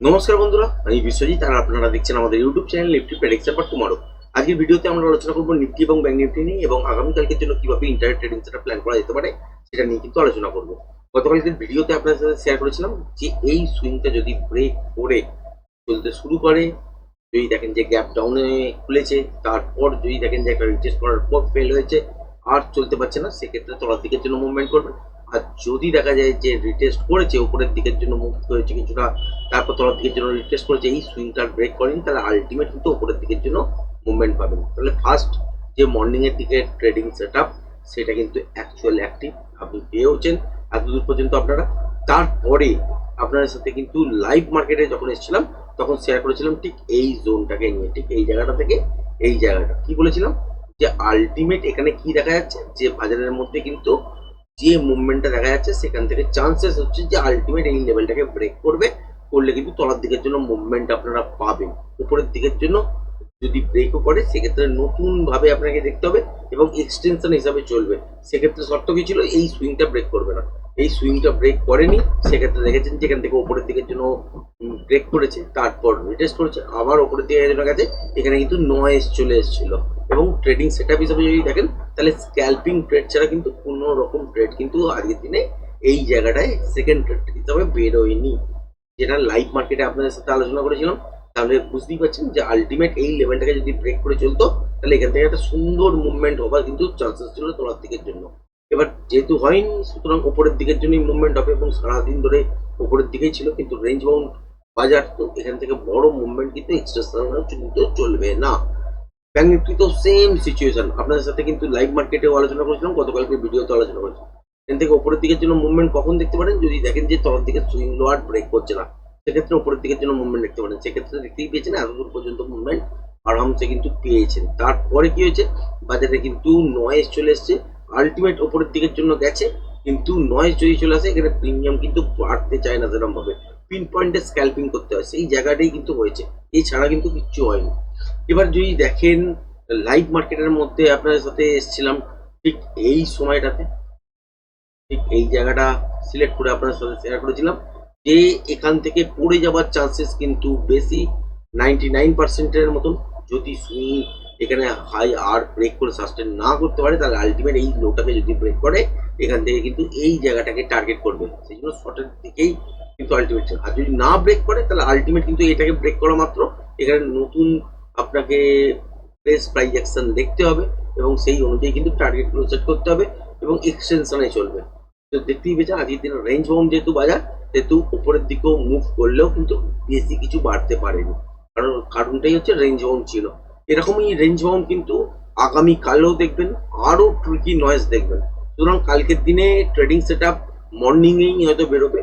নমস্কার বন্ধুরা, আমি বিশ্বজিৎ আর আপনারা দেখছেন আমাদের YouTube channel Nifty prediction for tomorrow আজকের ভিডিওতে আমরা আলোচনা করব নিফটি এবং ব্যাংক নিফটি নিয়ে এবং আগামীকালকের জন্য কীভাবে ইন্টারনেট ট্রেডিং সেটা প্ল্যান করা যেতে পারে সেটা নিয়ে কিন্তু আলোচনা করব। গতকালকের ভিডিওতে আপনাদের সাথে শেয়ার করেছিলাম যে এই সুইংটা যদি ব্রেক করে, চলতে শুরু করে, যদি দেখেন যে গ্যাপ ডাউনে খুলেছে, তারপর যদি দেখেন যে একটা রিটেস্ট করার পর ফেল হয়েছে, আর চলতে পারছে না, সেক্ষেত্রে তলার দিকের জন্য মুভমেন্ট করবে। আর যদি দেখা যায় যে রিটেস্ট করেছে, উপরের দিকের জন্য মুভ হয়েছে কিছুটা, তারপর তলার দিকের জন্য রিটেস্ট করেছে, এই সুইংটা ব্রেক করেন, তাহলে আলটিমেট কিন্তু উপরের দিকের জন্য মুভমেন্ট পাবেন তাহলে ফার্স্ট যে মর্নিং এর দিকে ট্রেডিং সেট সেটা কিন্তু অ্যাকচুয়াল অ্যাক্টিভ আপনি পেয়েওছেন এতদূর পর্যন্ত আপনারা, তারপরে আপনাদের সাথে কিন্তু লাইভ মার্কেটে যখন এসেছিলাম, তখন শেয়ার করেছিলাম ঠিক এই জোনটাকে নিয়ে, ঠিক এই জায়গাটা থেকে এই জায়গাটা। কি বলেছিলাম? যে আলটিমেট এখানে কি দেখা যাচ্ছে? যে বাজারের মধ্যে কিন্তু যে মুভমেন্টটা দেখা যাচ্ছে, সেখান থেকে চান্সেস হচ্ছে যে আলটিমেট এই লেভেলটাকে ব্রেক করবে। করলে কিন্তু তলার দিকের জন্য মুভমেন্ট আপনারা পাবেন। উপরের দিকের জন্য যদি ব্রেকও করে, সেক্ষেত্রে নতুন ভাবে আপনাকে দেখতে হবে এবং এক্সটেনশন হিসাবে চলবে। সেক্ষেত্রে শর্ত কি ছিল? এই সুইংটা ব্রেক করবে না। এই সুইংটা ব্রেক করেনি, সেক্ষেত্রে দেখেছেন যে এখান থেকে ওপরের দিকের জন্য ব্রেক করেছে, তারপর রিটেস্ট করেছে, আবার উপরের দিকে গেছে, এখানে কিন্তু নয়েস চলে এসেছিল। এবং ট্রেডিং সেট আপ হিসাবে যদি দেখেন, তাহলে স্ক্যাল্পিং ট্রেড ছাড়া কিন্তু কোনো রকম ট্রেড কিন্তু আজকের দিনে এই জায়গাটায় সেকেন্ড ট্রেড হিসাবে বেরোয়নি। যেটা লাইভ মার্কেটে আপনাদের সাথে আলোচনা করেছিলাম, তাহলে বুঝতেই পারছেন যে আলটিমেট এই লেভেলটাকে যদি ব্রেক করে চলতো, তাহলে এখান থেকে একটা সুন্দর মুভমেন্ট হবার কিন্তু চান্সেস ছিল তোলার দিকের জন্য। এবার যেহেতু হয়নি, সুতরাং উপরের দিকের জন্যই মুভমেন্ট হবে এবং সারাদিন ধরে উপরের দিকেই ছিল, কিন্তু রেঞ্জ বাউন্ড বাজার, তো এখান থেকে বড় মুভমেন্ট কিন্তু এক্সট্রা কিন্তু চলবে না। ব্যাংক নিফটি তো সেম সিচুয়েশন আপনাদের সাথে কিন্তু লাইভ মার্কেটেও আলোচনা করেছিলাম, গতকালকে ভিডিওতে আলোচনা করেছিলাম এখান থেকে উপরের দিকের জন্য মুভমেন্ট কখন দেখতে পারেন? যদি দেখেন যে তলার দিকে সুইং লোয়ার ব্রেক করছে না, সেক্ষেত্রে উপরের দিকের জন্য মুভমেন্ট দেখতে পারেন। সেক্ষেত্রে দেখতেই পেয়েছেন, এতদূর পর্যন্ত মুভমেন্ট আরামসে কিন্তু পেয়েছেন। তারপরে কি হয়েছে? বাজারে কিন্তু নয়েস চলে এসছে। আলটিমেট ওপরের দিকের জন্য গেছে, কিন্তু নয়েস যদি চলে আসে, এখানে প্রিমিয়াম কিন্তু বাড়তে চায় না সেরকম ভাবে পিন পয়েন্টে স্ক্যাল্পিং করতে হয়। সেই জায়গাটাই কিন্তু হয়েছে। এছাড়া কিন্তু কিচ্ছু হয়নি। এবার যদি দেখেন লাইভ মার্কেটের মধ্যে আপনাদের সাথে এসেছিলাম, ঠিক এই সময়টাতে, ঠিক এই জায়গাটা সিলেক্ট করে আপনার সাথে শেয়ার করেছিলাম, যে এখান থেকে পড়ে যাওয়ার চান্সেস কিন্তু বেশি নাইনটি নাইন পার্সেন্টের মতন। যদি সুইং এখানে হাই আর ব্রেক করে সাস্টেন না করতে পারে, তাহলে আলটিমেট এই লোটাকে যদি ব্রেক করে, এখান থেকে কিন্তু এই জায়গাটাকে টার্গেট করবে। সেই জন্য শর্টের দিকেই কিন্তু আলটিমেট আর যদি না ব্রেক করে, তাহলে আলটিমেট কিন্তু এটাকে ব্রেক করা মাত্র। এখানে নতুন আপনাকে প্রেস প্রাইজ অ্যাকশন দেখতে হবে এবং সেই অনুযায়ী কিন্তু টার্গেটগুলো সেট করতে হবে এবং এক্সটেনশনে চলবে। তো দেখতেই পেয়েছেন, আজকের দিনে রেঞ্জ বাউন্ড যেহেতু বাজার, সেহেতু উপরের দিকেও মুভ করলেও কিন্তু বেশি কিছু বাড়তে পারেনি। কারণ, কারণটাই হচ্ছে রেঞ্জ বাউন্ড ছিল। এরকমই রেঞ্জ বাউন্ড কিন্তু আগামী কালেও দেখবেন, আরও ট্রিকি নয়েজ দেখবেন। সুতরাং কালকের দিনে ট্রেডিং সেট আপ মর্নিংয়েই হয়তো বেরোবে।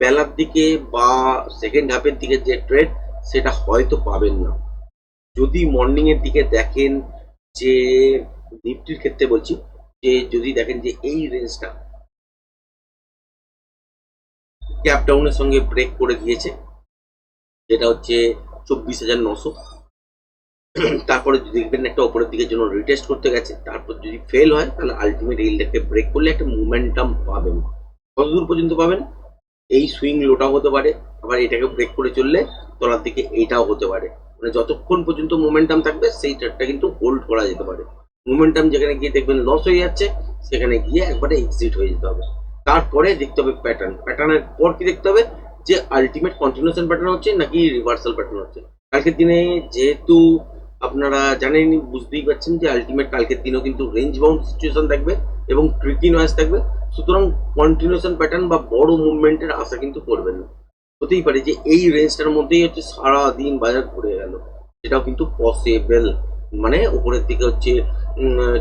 বেলার দিকে বা সেকেন্ড হাফের দিকে যে ট্রেড সেটা হয়তো পাবেন না। যদি মর্নিং এর দিকে দেখেন যে নিফটির ক্ষেত্রে বলছি, যে যদি দেখেন যে এই রেঞ্জটা গ্যাপ ডাউনের সঙ্গে ব্রেক করে দিয়েছে, যেটা হচ্ছে চব্বিশ হাজার নশো। তারপরে যদি দেখবেন একটা ওপরের দিকের জন্য রিটেস্ট করতে গেছে, তারপর যদি ফেল হয়, তাহলে আলটিমেট এই এইটাকে ব্রেক করলে একটা মুভমেন্টাম পাবেন। কতদূর পর্যন্ত পাবেন? এই সুইং লোটাও হতে পারে, আবার এটাকে ব্রেক করে চললে তলার দিকে এইটাও হতে পারে। মানে যতক্ষণ পর্যন্ত মোমেন্টাম থাকবে, সেই ট্রেডটা কিন্তু হোল্ড করা যেতে পারে। মোমেন্টাম যেখানে গিয়ে দেখবেন লস হয়ে যাচ্ছে, সেখানে গিয়ে একবারে এক্সিট হয়ে যেতে হবে। তারপরে দেখতে হবে প্যাটার্ন প্যাটার্নের পর কি দেখতে হবে? যে আলটিমেট কন্টিনিউশন প্যাটার্ন হচ্ছে নাকি রিভার্সাল প্যাটার্ন হচ্ছে। কালকের দিনে যেহেতু আপনারা জানেন বুঝতেই পারছেন যে আলটিমেট কালকের দিনেও কিন্তু রেঞ্জ বাউন্ড সিচুয়েশন থাকবে এবং ট্রিকি নয়েস থাকবে। সুতরাং কন্টিনিউশন প্যাটার্ন বা বড় মুভমেন্টের আশা কিন্তু করবেন না। হতেই পারে যে এই রেঞ্জটার মধ্যেই হচ্ছে সারা দিন বাজার ঘুরে গেল। সেটাও কিন্তু পসিবল মানে উপরের দিকে হচ্ছে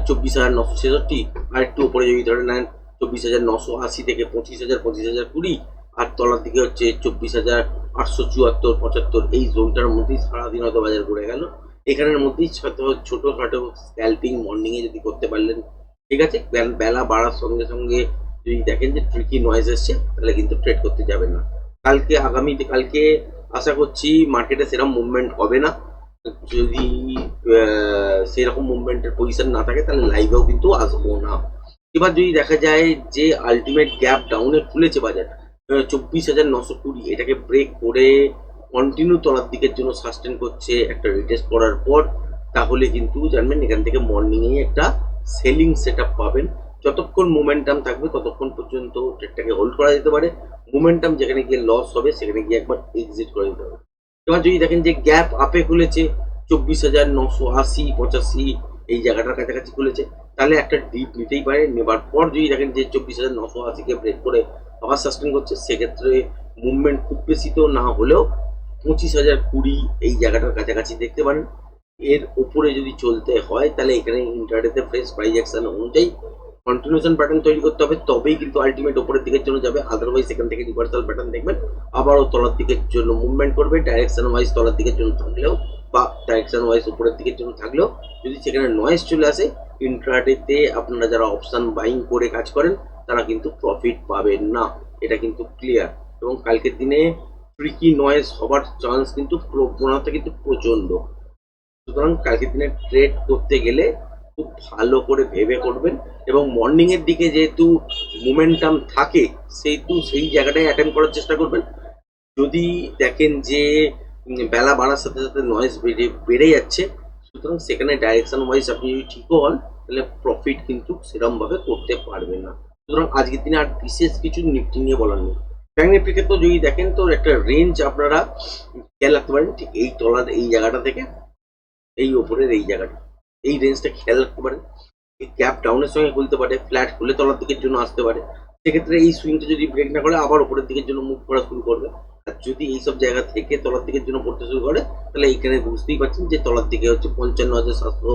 চব্বিশ হাজার নশো ছেষট্টি, আর একটু উপরে যদি ধরে নেন, চব্বিশ হাজার নশো আশি থেকে পঁচিশ হাজার পঁচিশ হাজার কুড়ি, আর তলার দিকে হচ্ছে চব্বিশ হাজার আটশো চুয়াত্তর, পঁচাত্তর, এই জোনটার মধ্যেই সারাদিন হয়তো বাজার ঘুরে গেল। এখানের মধ্যেই ছোট ছোটোখাটো স্ক্যাল্পিং মর্নিংয়ে যদি করতে পারলেন, ঠিক আছে? বেলা বাড়ার সঙ্গে সঙ্গে যদি দেখেন যে ট্রিকি নয়েজ এসছে, তাহলে কিন্তু ট্রেড করতে যাবেন না। কালকে, আগামী কালকে আশা করছি মার্কেটে সেরকম মুভমেন্ট হবে না। যদি সেরকম মুভমেন্টের পজিশন না থাকে, তাহলে লাইভেও কিন্তু আসব না। এবার যদি দেখা যায় যে আলটিমেট গ্যাপ ডাউনে খুলেছে বাজার চব্বিশ হাজার নশো কুড়ি, এটাকে ব্রেক করে কন্টিনিউ তলার দিকের জন্য সাস্টেন করছে একটা রিটেস্ট করার পর, তাহলে কিন্তু জানবেন এখান থেকে মর্নিংয়ে একটা সেলিং সেট পাবেন। যতক্ষণ মোমেন্টাম থাকবে ততক্ষণ পর্যন্ত ট্রেডটাকে হোল্ড করা যেতে পারে। মোমেন্টাম যেখানে গিয়ে লস হবে, সেখানে গিয়ে একবার এক্সিট করে দিতে হবে। এবার যদি দেখেন যে গ্যাপ আপে খুলেছে, চব্বিশ হাজার নশো আশি, পঁচাশি, এই জায়গাটার কাছাকাছি খুলেছে, তাহলে একটা ডিপ নিতেই পারে। নেবার পর যদি দেখেন যে চব্বিশ হাজার নশো আশিকে ব্রেক করে আবার সাস্টেন করছে, সেক্ষেত্রে মুভমেন্ট খুব বেশি তো না হলেও পঁচিশ হাজার কুড়ি এই জায়গাটার কাছাকাছি দেখতে পারেন। এর উপরে যদি চলতে হয়, তাহলে এখানে ইন্টারডেতে ফ্রেশ প্রাইজ অ্যাকশন অনুযায়ী কন্টিনিউশন প্যাটার্ন তৈরি করতে হবে, তবেই কিন্তু আলটিমেট উপরের দিকের জন্য যাবে। আদারওয়াইজ এখান থেকে রিভার্সাল প্যাটার্ন দেখবেন, আবারও তলার দিকের জন্য মুভমেন্ট করবে ডাইরেকশন ওয়াইজ তলার দিকের জন্য থাকলেও বা ডাইরেকশন ওয়াইজ উপরের দিকের জন্য থাকলেও যদি সেখানে নয়েজ চলে আসে ইন্ট্রাডেতে আপনারা যারা অপশান বাইং করে কাজ করেন, তারা কিন্তু প্রফিট পাবেন না। এটা কিন্তু ক্লিয়ার এবং কালকের দিনে ট্রিকি নয়েজ হবার চান্স কিন্তু প্রবণতা কিন্তু প্রচণ্ড। সুতরাং কালকের দিনে ট্রেড করতে গেলে খুব ভালো করে ভেবে করবেন এবং মর্নিং এর দিকে যেহেতু মোমেন্টাম থাকে, সেহেতু সেই জায়গাটায় অ্যাটেন্ড করার চেষ্টা করবেন। যদি দেখেন যে বেলা বাড়ার সাথে সাথে নয়েজ বেড়ে বেড়ে যাচ্ছে, সুতরাং সেখানে ডাইরেকশন ওয়াইজ আপনি যদি ঠিকও হন, তাহলে প্রফিট কিন্তু সেরকমভাবে করতে পারবেন না। সুতরাং আজকের দিনে আর বিশেষ কিছু নিফটি নিয়ে বলার নেই। ব্যাঙ্ক নিফটির ক্ষেত্রে যদি দেখেন, তো একটা রেঞ্জ আপনারা খেয়াল রাখতে পারেন, ঠিক এই তলার এই জায়গাটা থেকে, এই ওপরের এই জায়গাটা। এই রেঞ্জটা খেয়াল রাখতে পারেন এই গ্যাপ ডাউনের সঙ্গে খুলতে পারে ফ্ল্যাট খুলে তলার দিকের জন্য আসতে পারে। সেক্ষেত্রে এই সুইংটা যদি ব্রেক না করে, আবার উপরের দিকের জন্য মুভ করা শুরু করবে। আর যদি এইসব জায়গা থেকে তলার দিকের জন্য পড়তে শুরু করে, তাহলে এইখানে বুঝতেই পারছেন যে তলার দিকে হচ্ছে পঞ্চান্ন হাজার সাতশো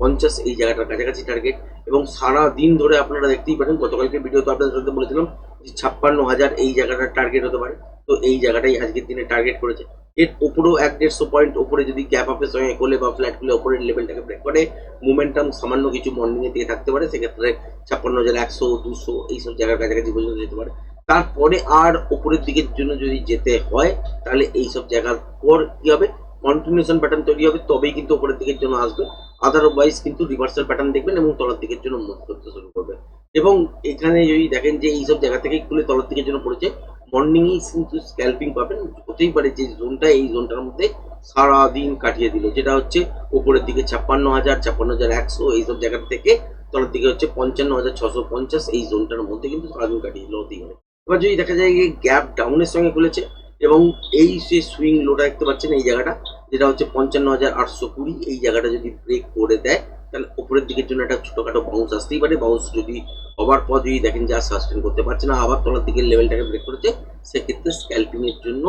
পঞ্চাশ এই জায়গাটার কাছাকাছি টার্গেট এবং সারা দিন ধরে আপনারা দেখতেই পারেন গতকালকে ভিডিও তো আপনাদের সাথে বলেছিলাম ছাপ্পান্ন হাজার এই জায়গাটার টার্গেট হতে পারে। তো এই জায়গাটাই আজকের দিনে টার্গেট করেছে। এর উপরেও এক দেড়শো পয়েন্ট উপরে যদি গ্যাপ আপের সঙ্গে কোলে বা ফ্ল্যাট খুলে উপরের লেভেলটাকে ব্রেক করে মোমেন্টাম সামান্য কিছু মর্নিংয়ে দিয়ে থাকতে পারে, সেক্ষেত্রে ছাপ্পান্ন হাজার, একশো, দুশো এইসব জায়গার কাছাকাছি পর্যন্ত যেতে পারে। তারপরে আর উপরের দিকের জন্য যদি যেতে হয়, তাহলে এইসব জায়গার পর কি হবে? কন্টিনিউশন প্যাটার্ন তৈরি হবে, তবেই কিন্তু উপরের দিকের জন্য আসবে। আদারওয়াইজ কিন্তু রিভার্সাল প্যাটার্ন দেখবেন এবং তলার দিকের জন্য মুভ করতে শুরু করবে। এবং এখানে যদি দেখেন যে এইসব জায়গা থেকে খুলে তলার দিকের জন্য পড়েছে মর্নিংয়েই কিন্তু স্ক্যাল্পিং পাবেন। হতেই পারে যে জোনটা এই জোনটার মধ্যে সারাদিন কাটিয়ে দিল, যেটা হচ্ছে উপরের দিকে ছাপ্পান্ন হাজার ছাপ্পান্ন হাজার একশো, এইসব জায়গা থেকে তলার দিকে হচ্ছে পঞ্চান্ন হাজার ছশো পঞ্চাশ, এই জোনটার মধ্যে কিন্তু সারাদিন কাটিয়ে দিল হতেই পারে। এবার যদি দেখা যায় যে গ্যাপ ডাউনের সঙ্গে খুলেছে এবং এই যে সুইং লোটা দেখতে পাচ্ছেন এই জায়গাটা যেটা হচ্ছে পঞ্চান্ন হাজার আটশো কুড়ি, এই জায়গাটা যদি ব্রেক করে দেয়, তাহলে উপরের দিকের জন্য একটা ছোটোখাটো বাউন্স আসতেই পারে। বাউন্স যদি হবার পর যদি দেখেন যে আর সাস্টেন করতে পারছে না, আবার তলার দিকের লেভেলটাকে ব্রেক করেছে, সেক্ষেত্রে স্ক্যাল্পিং এর জন্য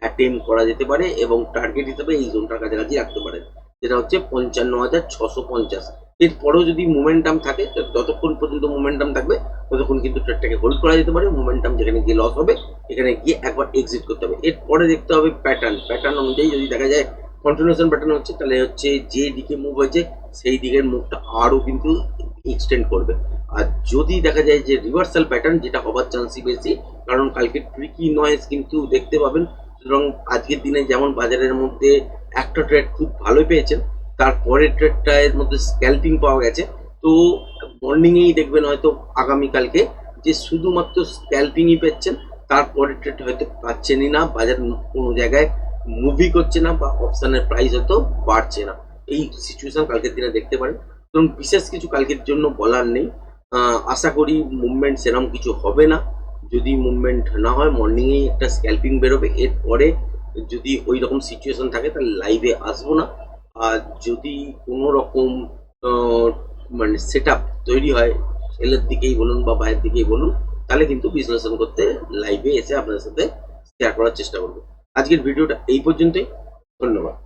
অ্যাটেম্প করা যেতে পারে এবং টার্গেট হিসাবে এই জোনটার কাছাকাছি রাখতে পারে। যেটা হচ্ছে পঞ্চান্ন হাজার ছশো পঞ্চাশ। এরপরেও যদি মোমেন্টাম থাকে তো যতক্ষণ পর্যন্ত মোমেন্টাম থাকবে ততক্ষণ কিন্তু ট্রেডটাকে হোল্ড করা যেতে পারে মোমেন্টাম যেখানে গিয়ে লস হবে, এখানে গিয়ে একবার এক্সিট করতে হবে। এরপরে দেখতে হবে প্যাটার্ন প্যাটার্ন অনুযায়ী যদি দেখা যায় কন্টিনিউশন প্যাটার্ন হচ্ছে, তাহলে হচ্ছে যে দিকে মুভ হয়েছে, সেই দিকের মুভটা আরও কিন্তু এক্সটেন্ড করবে। আর যদি দেখা যায় যে রিভার্সাল প্যাটার্ন যেটা হবার চান্সই বেশি, কারণ কালকে ট্রিকি নয়েজ কিন্তু দেখতে পাবেন। সুতরাং আজকের দিনে যেমন বাজারের মধ্যে একটা ট্রেড খুব ভালো পেয়েছেন, তারপরের ট্রেডটা এর মধ্যে স্ক্যাল্পিং পাওয়া গেছে। তো মর্নিংয়েই দেখবেন হয়তো আগামীকালকে যে শুধুমাত্র স্ক্যাল্পিংই পেচ্ছেন তারপরের ট্রেড হয়তো পাচ্ছেনই না, বাজার কোনো জায়গায় মুভি করছে না বা অপশানের প্রাইস হয়তো বাড়ছে না। এই সিচুয়েশন কালকের দিনে দেখতে পারেন। কারণ বিশেষ কিছু কালকের জন্য বলার নেই। আশা করি মুভমেন্ট সেরকম কিছু হবে না। যদি মুভমেন্ট না হয় মর্নিংয়েই একটা স্ক্যাল্পিং বেরোবে। এরপরে যদি ওই রকম সিচুয়েশন থাকে, তাহলে লাইভে আসব না। আর যদি কোনো রকম মানে সেট তৈরি হয়, ছেলের দিকেই বলুন বা ভাইয়ের দিকেই বলুন, তাহলে কিন্তু বিশ্লেষণ করতে লাইভে এসে আপনাদের সাথে শেয়ার করার চেষ্টা করব। আজকের ভিডিওটা এই পর্যন্তই, ধন্যবাদ।